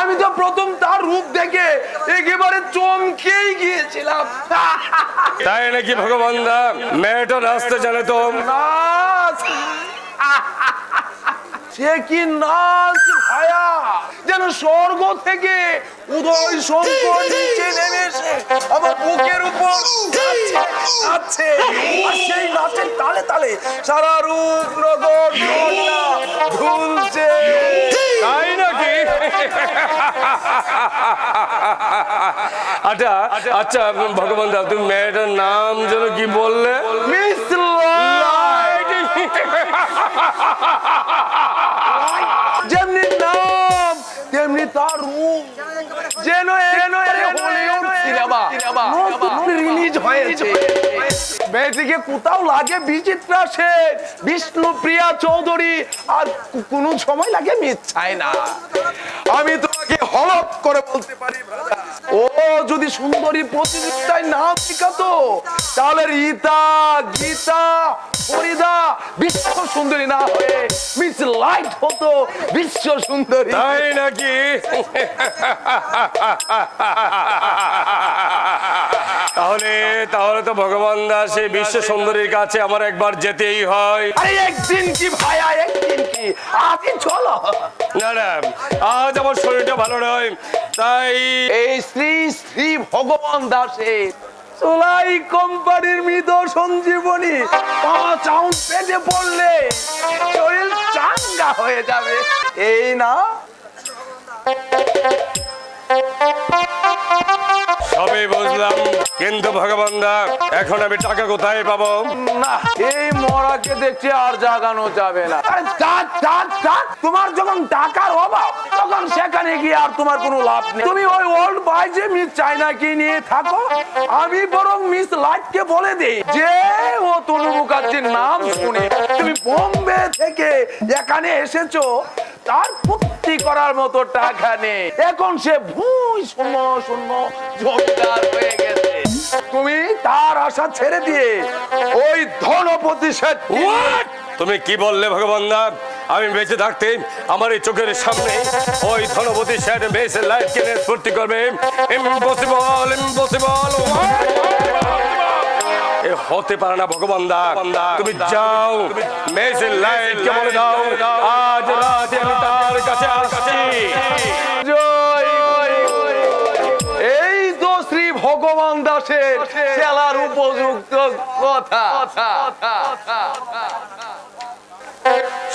আমি তো প্রথম তার রূপ দেখে একেবারে চমকেই গিয়েছিলাম। তাই নাকি ভগবান দা? মেয়েটা নাচতে জানে তো। নাচ। সে কি নাচ ভায়া? যেন স্বর্গ থেকে উদয় শঙ্কর নিচে নেমে এসে আমার বুকের উপর নাচছে আর সেই নাচের তালে তালে সারা রূপ নগর আচ্ছা আচ্ছা ভগবান দা তুমি মেয়েটার নাম যেন কি বললে? মিস যেমনি নাম তেমনি তার রূপ। যেন যেন হলিউড সিনেমা। রিলিজ হয়েছে। মেয়েটিকে কোথাও লাগে বিচিত্রা শেখ বিষ্ণুপ্রিয়া চৌধুরী, আর কোনো সময় লাগে মিথ্ছায় না। আমি তোমাকে হলপ করে বলতে পারি ও যদি সুন্দরী প্রতিযোগিতায় নাম শেখাতো তাহলে রীতা, গীতা, ফরিদা বিশ্ব সুন্দরী না হয়ে মিস লাইট হতো বিশ্ব সুন্দরী। তাই নাকি? তাহলে তাহলে তো ভগবান দাস বিশ্ব সুন্দরীর কাছে আমার একবার যেতেই হয়। আরে একদিন কি ভাইয়া একদিন কি? আজই চলো। না না আজ আমার শরীরটা ভালো নয় তাই এই শ্রী শ্রী ভগবান দাসের সোলাই কোম্পানির মৃত সঞ্জীবনী পাঁচ আউন্স পেটে পড়লে শরীর চাঙ্গা হয়ে যাবে। এই না। সবই বুঝলাম, কিন্তু ভগবান দা, এখন আমি টাকা কোথায় পাবো? না, এই মরাকে দেখছি আর জাগানো যাবে না। তোমার যখন টাকার অভাব, তখন সেখানে গিয়ে আর তোমার কোনো লাভ নেই। তুমি ওই ওল্ড বাইজে মিস চাইনাকে নিয়ে থাকো, আমি বরং মিস লাইটকে বলে দিই, যে ও তনু মুখার্জির নাম শুনে। তুমি বোম্বে থেকে এখানে এসেছ তার ফুর্তি করার মতো টাকা নেই। এখন সে ভুই শূন্য শূন্য জমিদার হয়ে গেছে। তুমি তার আশা ছেড়ে দিয়ে ওই ধনপতি শেঠ? তুমি কি বললে, ভগবান দা আমি বেঁচে থাকতে আমার এই চোখের সামনে ওই ধনপতি শেঠ বেসের লাইট কিনে ফুর্তি করবে। ইম্পসিবল ইম্পসিবল এ হতে পারে না ভগবান দা। তুমি যাও। মেসের লাইট কে বলে দাও। আজ রাতে আমি তার কাছে আসছি। এই তো শ্রী ভগবান দাসের খেলার উপযুক্ত কথা।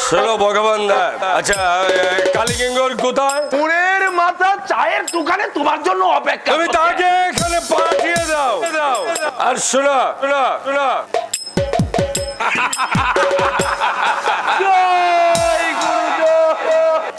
শোনো ভগবান দা আচ্ছা কালীগঙ্গর কোথায়? পুরের মাথা চায়ের দোকানে তোমার জন্য অপেক্ষা তুমি। তাকে এখানে পাঠিয়ে দাও। আর শোনা শোনা শোনো।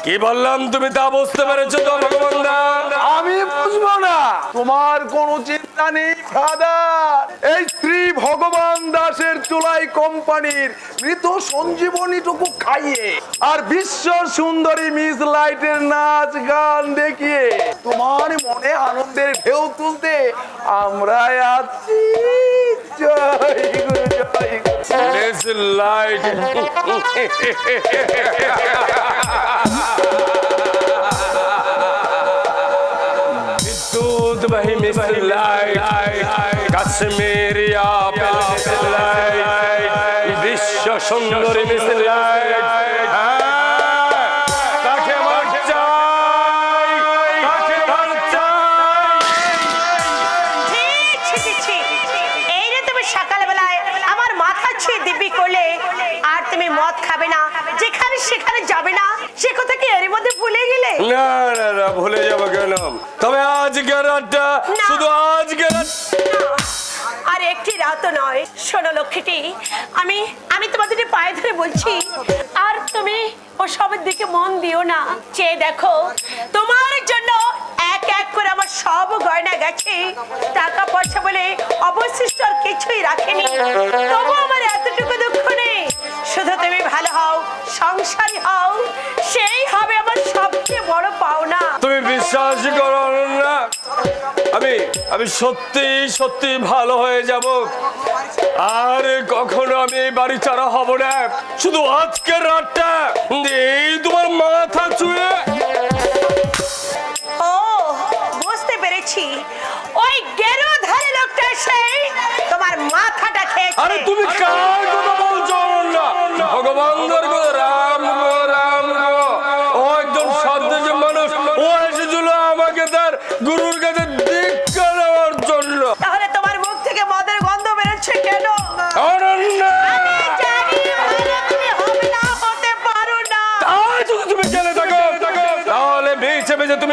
কি বললাম? তুমি তা বুঝতে পেরেছ তো, ভগবান আমি বুঝব না। তোমার কোনো চিন্তা নেই ফাদার এই শ্রী ভগবান দাসের চুলাই কোম্পানির মৃত সঞ্জীবনীটুকু খাইয়ে আর বিশ্ব সুন্দরী মিস লাইটের নাচ গান দেখিয়ে তোমার মনে আনন্দের ঢেউ তুলতে আমরা আছি। জয় গুরু, জয় There's a light. Dude, bhai, light. Kashmiriya. একটি রাতও নয়। শোনো লক্ষ্মীটি, আমি আমি তোমাদের পায়ে ধরে বলছি, আর তুমি ও সবের দিকে মন দিও না। চেয়ে দেখো, তোমার জন্য এক এক করে আমার সব গয়না গেছে। টাকা পয়সা বলে অবশিষ্ট আর কিছুই রাখেনি। তবু আমার এতটুকু দুঃখ নেই। শুধু তুমি ভালো হও, সংসারী হও। সেই হবে আমার সবচেয়ে বড় পাওনা। তুমি বিশ্বাস করো না। আমি আমি সত্যি সত্যি ভালো হয়ে যাব। আর কখনো আমি বাড়ি ছাড়া হব না। শুধু আজকের রাতটা। এই তোমার মাথা চুয়ে ও বুঝতে পেরেছি। ওই গেরো ধারে লোকটা সেই তোমার মাথাটা খেয়েছে। আরে তুমি কার?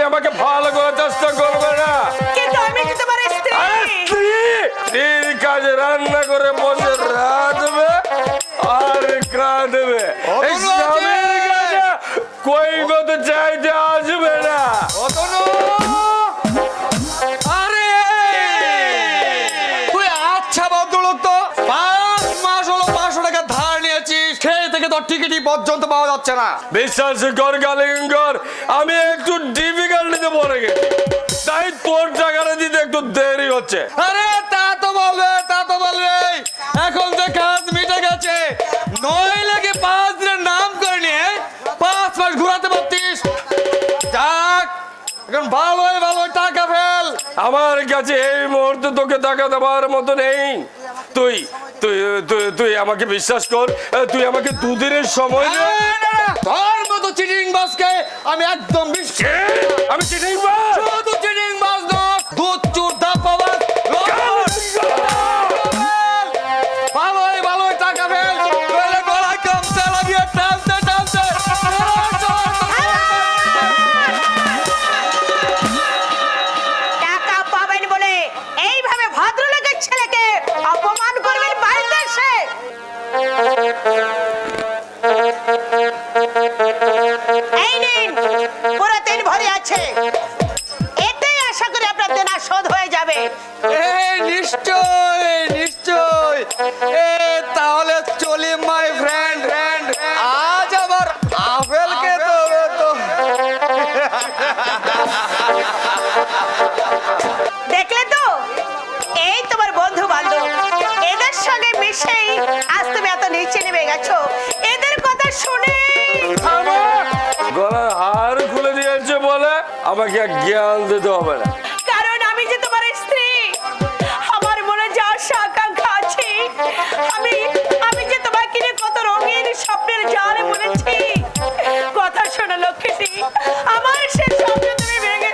তুমি আমাকে ভালো করার চেষ্টা করবে না। কিন্তু আমি যে তোমার স্ত্রী। স্ত্রীর কাজে রান্না করে বসে রাঁধবে আর কাঁদবে এই স্বামীর কাছে কই কত চাইতে আসবে না। আরে! তুই আচ্ছা ভদ্রলোক তো। পাঁচ মাস হলো পাঁচশো টাকা ধার নিয়েছিস। সেই থেকে তোর টিকিটই পর্যন্ত পাওয়া যাচ্ছে না। বিশ্বাস কর আমি একটু ডিফিকাল্টিতে পড়ে গেছি তাই তোর জায়গাটা দিতে একটু দেরি হচ্ছে। আরে, তা তো বলবে তা তো বলবে এখন যে কাজ মিটে গেছে নয় লাগে পাঁচ দিনের নাম করে নিয়ে পাঁচ মাস ঘুরাতে পারতিস? এখন ভালোই ভালো টাকা ফেল। আমার কাছে এই মুহূর্তে তোকে টাকা দেওয়ার মতো নেই। তুই তুই তুই তুই আমাকে বিশ্বাস কর তুই আমাকে দুদিনের সময় তোর মতো চিটিং বাসকে আমি একদম বিশ্বাস আমি চিটিং বাস? শুধু চিটিং নিশ্চয় নিশ্চয়। এ তাহলে চলি মাই ফ্রেন্ড ফ্রেন্ড আজ আবার আপেলকে তো তো। দেখলে তো? এই তোমার বন্ধু বান্ধব। এদের সঙ্গে মিশেই আজ তুমি এত নিচে নেমে গেছো। এদের কথা শুনে গলার হার খুলে দিয়েছে বলে আমাকে জ্ঞান দিতে হবে না। আমার সে স্বপ্ন তুমি ভেঙে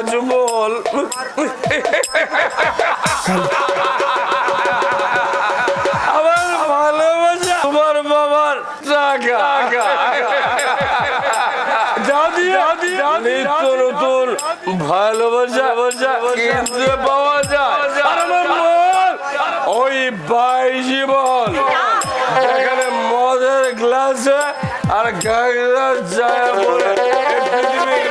তাজমহল আমার ভালোবাসা তোমার বাবার টাকা নিত্য নতুন ভালোবাসা কিনতে পাওয়া যায়। আর আমার ওই এখানে মদের গ্লাসে আর গাগরা যায় বলে। পৃথিবীর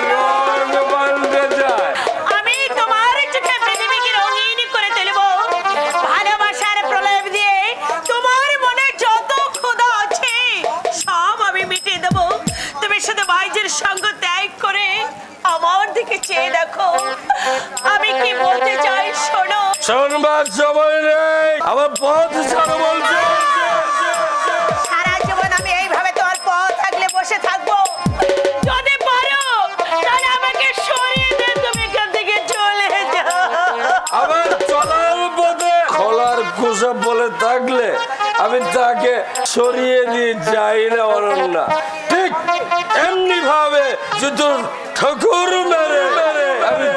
চেয়ে দেখো আমি কি বলতে চাই শোনো। শোনবার সময় নেই আমার পথ ছাড়ো বলছে। সারা জীবন আমি এইভাবে তোমার পথ থাকলে বসে থাকব। যদি পারো তাহলে আমাকে সরিয়ে দে তুমি এখান থেকে চলে যাও। আমার চলার পথে খোলার কুসব বলে থাকলে আমি তাকে সরিয়ে দিয়ে যাই না অরণ্য ঠিক এমনি ভাবে যদি ঠাকুর মেরে মেরে। আমি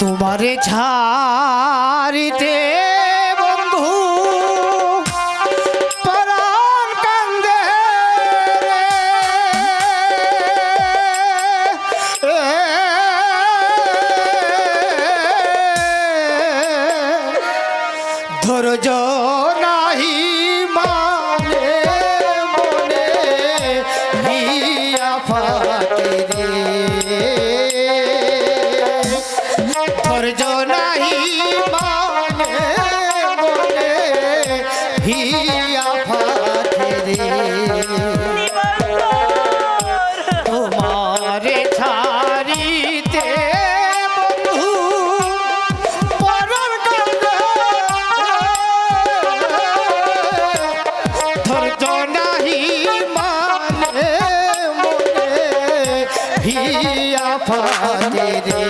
তোমারে ঝা হিয়া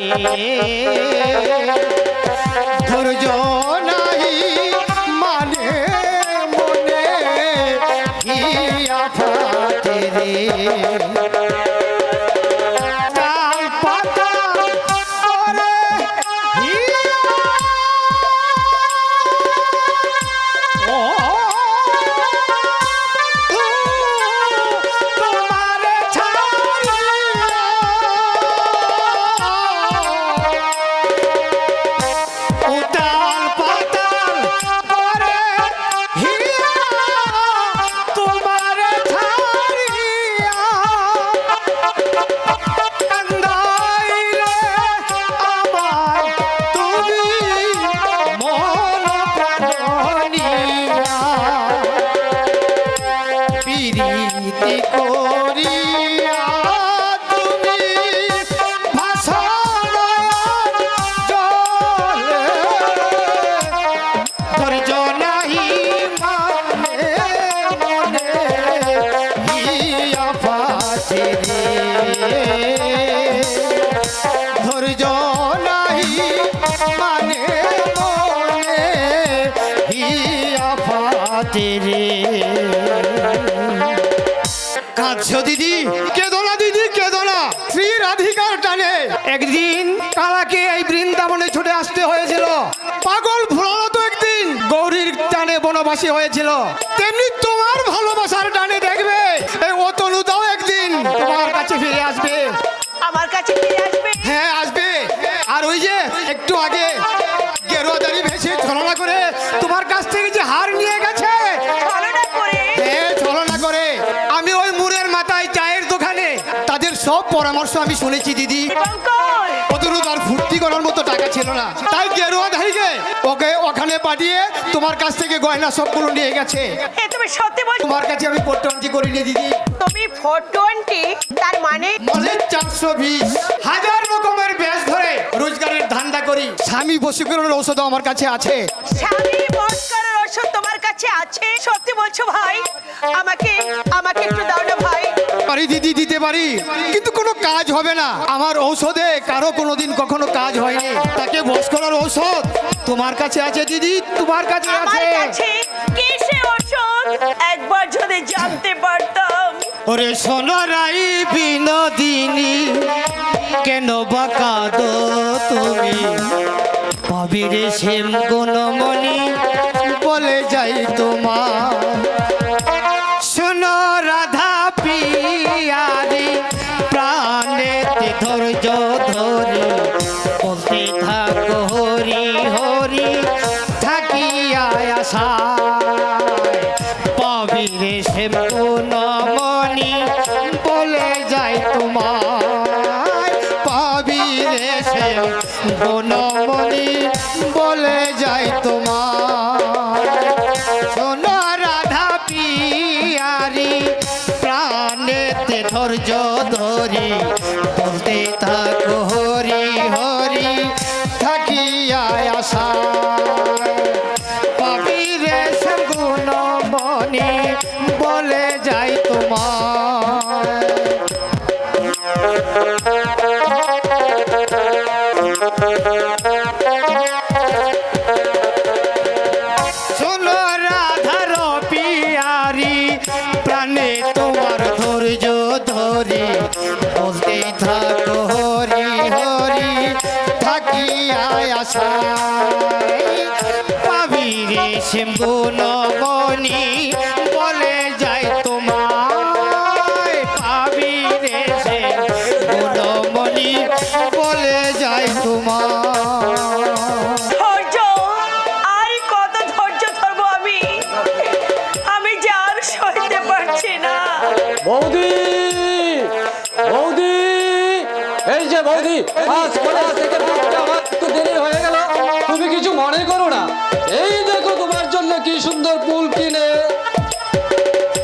রে ফাতে রে। কাঁদছো দিদি? কেঁদো না দিদি কেঁদো না শ্রী রাধিকার টানে। একদিন কালাকে এই বৃন্দাবনে ছুটে আসতে হয়েছিল। পাগল ভুলানো তো একদিন। গৌরীর টানে বনবাসী হয়েছিল। তেমনি তোমার ভালোবাসার টানে দেখবে। এই অতনুদাও একদিন তোমার কাছে ফিরে আসবে। আমার কাছে ফিরে আসবে? সব পরামর্শ আমি শুনেছি দিদি। ফুর্তি করার মতো টাকা ছিল না। তাই গেরুয়া ওকে ওখানে পাঠিয়ে তোমার কাছ থেকে গয়না সবগুলো নিয়ে গেছে। তুমি সত্যি বলছো তোমার কাছে আমি পট্টনজি করে নিয়ে দিদি। তুমি ফোর টোয়েন্টি তার মানে মানে চারশো বিশ। হাজার রকমের ব্যাস ধরে রোজগারের ধান্দা করি। স্বামী বসীকরণের ঔষধ আমার কাছে আছে। স্বামী তোমার কাছে আছে? সত্যি বলছো ভাই? আমাকে আমাকে একটু দাও না ভাই। পারি দিদি দিতে পারি। কিন্তু কোনো কাজ হবে না। আমার ঔষধে কারও কোনোদিন কখনো কাজ হয়নি। তাকে বস করার ঔষধ তোমার কাছে আছে দিদি? তোমার কাছে আছে। একবার যদি জানতে পারতাম। ওরে সোনারাই বিনোদিনী কেন বাকাদ তুমি? পাবিরে শ্যাম গুণমণি বলে যাই তোমার। রে শ্যামগুণ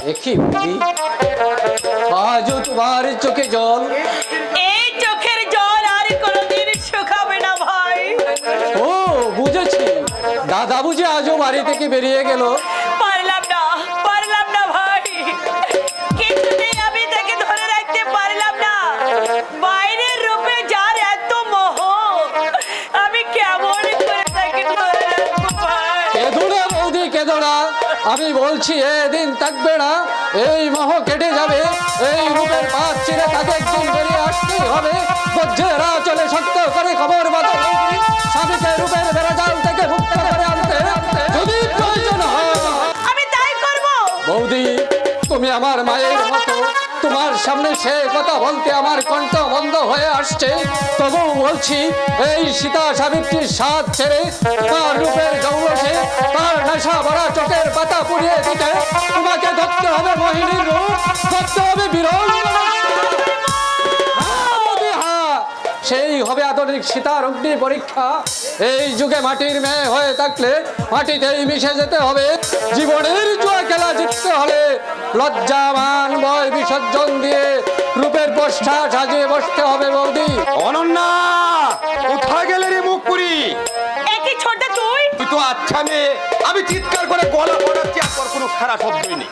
দেখি বৌদি আজও তোমার চোখে জল। এই চোখের জল আর কোনোদিন শুকাবে না ভাই। ও বুঝেছি। দাদা বুঝে আজও বাড়ি থেকে বেরিয়ে গেল। আমি বলছি এদিন থাকবে না এই মহ কেটে যাবে এই রূপের পাঁচ চিরে তাকে একদিন বেরিয়ে আসতেই হবে। বজ্রেরা চলে সত্য করে খবর বৌদি স্বামীকে রূপের বেড়াজাল থেকে মুক্ত করে আনতে যদি প্রয়োজন হয় আমি তাই করব। বৌদি তুমি আমার মায়ের সামনে সে কথা বলতে আমার কণ্ঠ বন্ধ হয়ে আসছে তবু বলছি, এই সীতা সাবিত্রীর স্বাদ ছেড়ে তার রূপের গৌরসে তার নেশা ভরা চোখের পাতা পুড়িয়ে দিতে তোমাকে ধরতে হবে মোহিনীর রূপ, ধরতে হবে বিরল। সেই হবে আধুনিক সীতার অগ্নি পরীক্ষা। এই যুগে মাটির মেয়ে হয়ে থাকলে মাটিতেই মিশে যেতে হবে। জীবনের জুয়া খেলা জিততে হলে লজ্জামান বয় বিসর্জন দিয়ে রূপের পোষ্ঠা সাজিয়ে বসতে হবে বৌদি। অনন্যা কোথায় গেলে রে মুখ পুরি? একই ছোট তুই? তুই তো আচ্ছা মেয়ে। আমি চিৎকার করে গলা পড়াচ্ছি আর তোর কোনো খারাপ শব্দই নেই।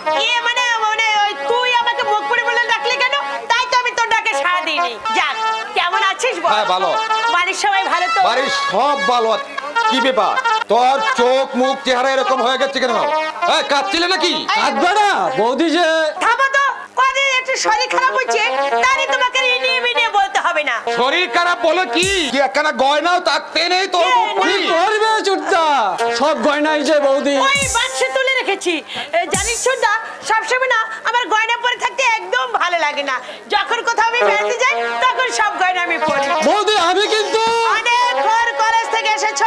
মানে মানে ওই তুই আমাকে মুখ পুড়ে বলে ডাকলি কেন? তাই তো আমি তোর ডাকে সাড়া দিইনি। যাক। কেমন আছিস বল? হ্যাঁ, ভালো। বাড়ির সবাই ভালো তো? বাড়ির সব ভালো। কি ব্যাপার? তোর চোখ মুখ চেহারা এরকম হয়ে গেছে কেন? হ্যাঁ কাঁদছিলে নাকি? কাঁদবে না। বৌদি যে থামো তো। কদিন একটু শরীর খারাপ হচ্ছে তাই তোমাকে ইনিয়ে বিনিয়ে বলতে হবে না। শরীর খারাপ বলো কি? কি একখানা গয়নাও থাকতে নেই তোর কি করবে সব গয়নাই যে বৌদি। ওই বাক্সে তুলে রেখেছি। এ, জানিস শুনটা সবসময় না আমার গয়না পরে থাকতে একদম ভালো লাগে না। যখন কোথাও আমি বেড়াতে যাই তখন সব গয়না আমি পরি বৌদি আমি কিন্তু অনেক ঘর কলেজ থেকে এসেছ।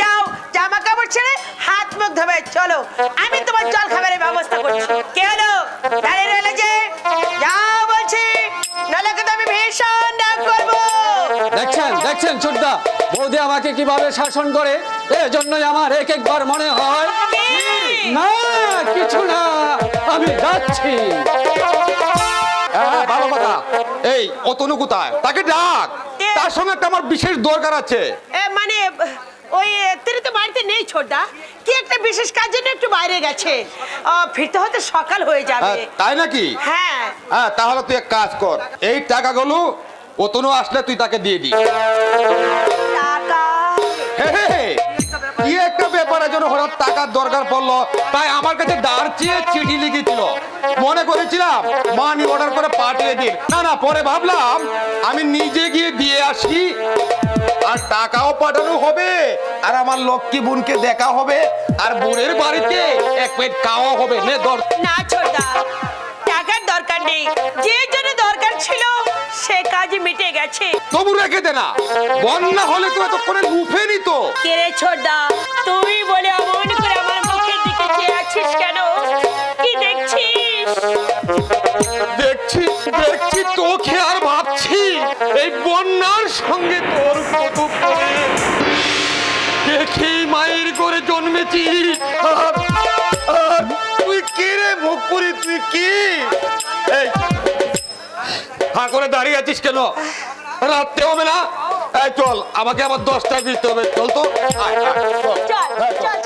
যাও জামা কাপড় ছেড়ে হাত মুখ ধোবে চলো। আমি তোমার জল খাবারের ব্যবস্থা করছি। কে হলো? দাঁড়িয়ে রইলে যে? যাও বলছি নাহলে কিন্তু আমি ভীষণ ডাক করব। দেখছেন দেখছেন ছোটদা বৌদি আমাকে কীভাবে শাসন করে এজন্যই আমার এক একবার মনে হয় না কিছু না আমি যাচ্ছি। হ্যাঁ ভালো কথা। এই অতনু কোথায়? তাকে ডাক। তার সঙ্গে একটা আমার বিশেষ দরকার আছে। এ, মানে ওই তিনি তো বাড়িতে নেই ছোটদা। কি একটা বিশেষ কাজের জন্য একটু বাইরে গেছে। ফিরতে হয়তো সকাল হয়ে হ্যাঁ, যাবে তাই নাকি? হ্যাঁ। হ্যাঁ তাহলে তুই এক কাজ কর। এই টাকাগুলো অতনু আসলে তুই তাকে দিয়ে দিস। টাকা। যেন হঠাৎ টাকার দরকার পড়ল, তাই আমার কাছে দাঁড় চেয়ে চিঠি লিখেছিল। মনে করেছিলাম মানি অর্ডার করে পাঠিয়ে দিন। না না, পরে ভাবলাম, আমি নিজে গিয়ে দিয়ে আসি, আর টাকাও পাঠানো হবে, আর আমার লক্ষ্মী বোনকে দেখা হবে, আর বোনের বাড়িতে এক প্লেট খাওয়া হবে। নে, ছোটদা, টাকার দরকার নেই। যে জন্য দরকার ছিল গেছে তবু রেখে দে না। বন্যা হলে তো এতক্ষণে লুফে নিত। কে রে ছোটদা তুই বলে অমন করে আমার মুখের দিকে চেয়ে আছিস কেন? কি দেখছিস? দেখছি দেখছি তোকে আর ভাবছি। এই বন্যার সঙ্গে তোর কত। দেখি মায়ের করে জন্মেছি। তুই কে রে মুখ পুরি তুই কি? এই হা করে দাঁড়িয়ে আছিস কেন? রাতে হবে না? এই চল আমাকে আবার দশটায় দিতে হবে। চল তো। চল। চল। হ্যাঁ,